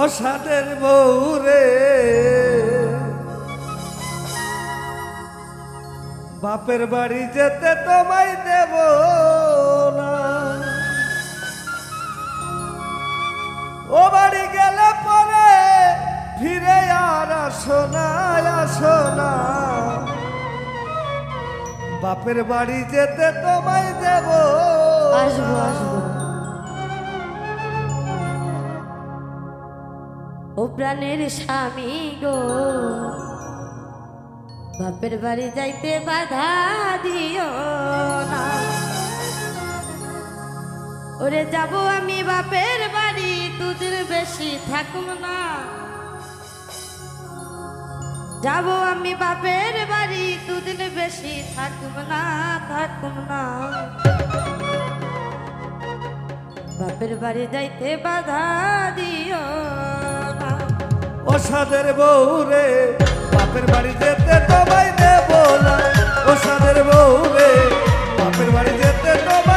ও সাদের বউরে। বাপের বাড়ি যেতে তোমায় দেব না। ও বাড়ি গেলে পরে ফিরে আর আসো না আসো না। বাপের বাড়ি যেতে তোমায় দেব আসব আসব। ও প্রাণের স্বামী গো। বাপের বাড়ি যাইতে বাধা দিও না। ওরে যাব আমি বাপের বাড়ি দুদিন বেশি থাকুম না। যাব আমি বাপের বাড়ি দুদিন বেশি থাকুম না থাকুম না। বাপের বাড়ি যাইতে বাধা দিও ও বউ রে বাপের বাড়ি যেতে তোমায় দেব না। ও সাদের বউরে, বাপের বাড়ি যেতে তোমায়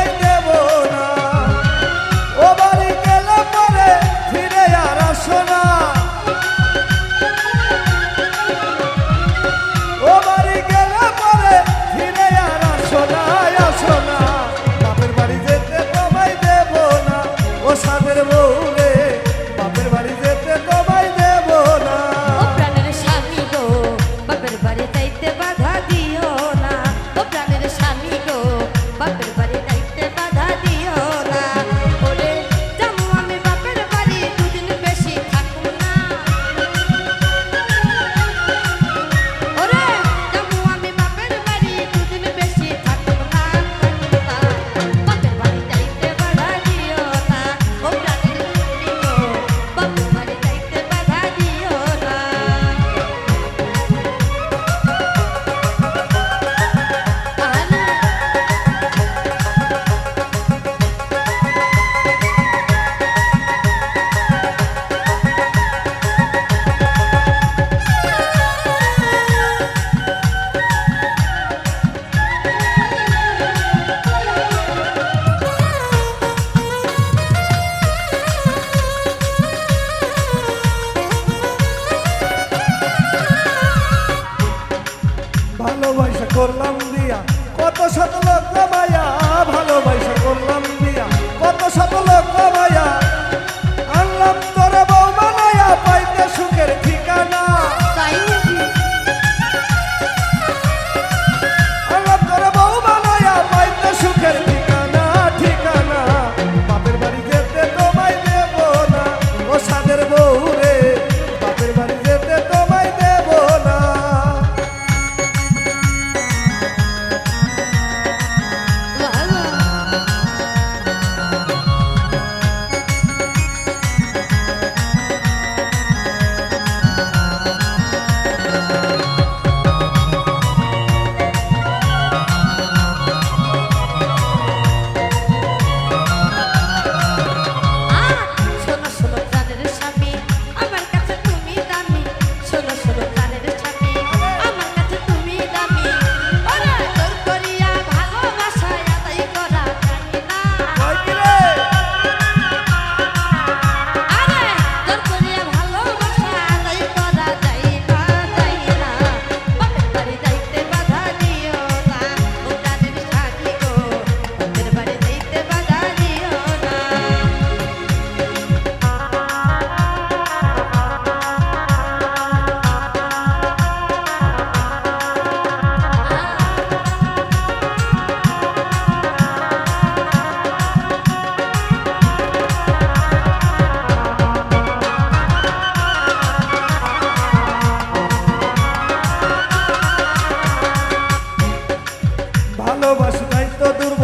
করলাম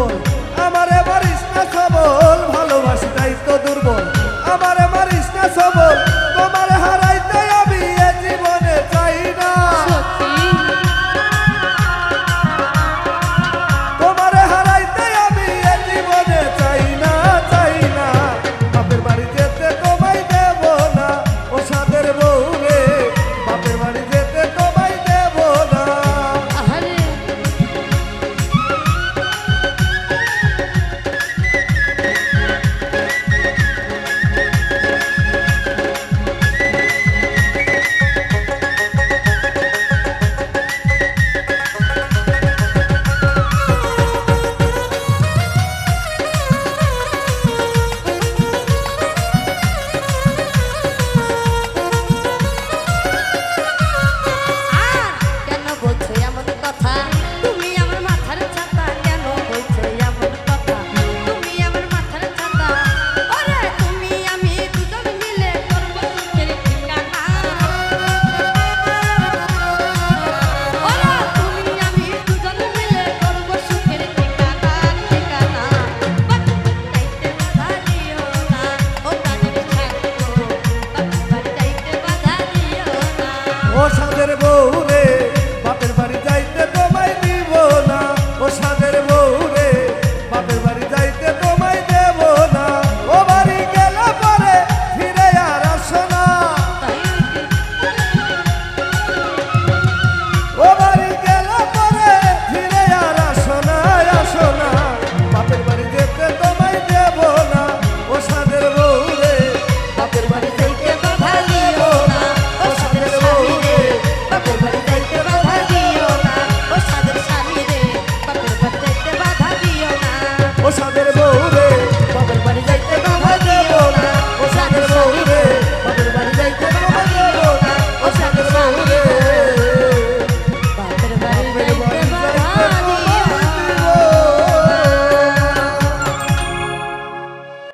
fútbol.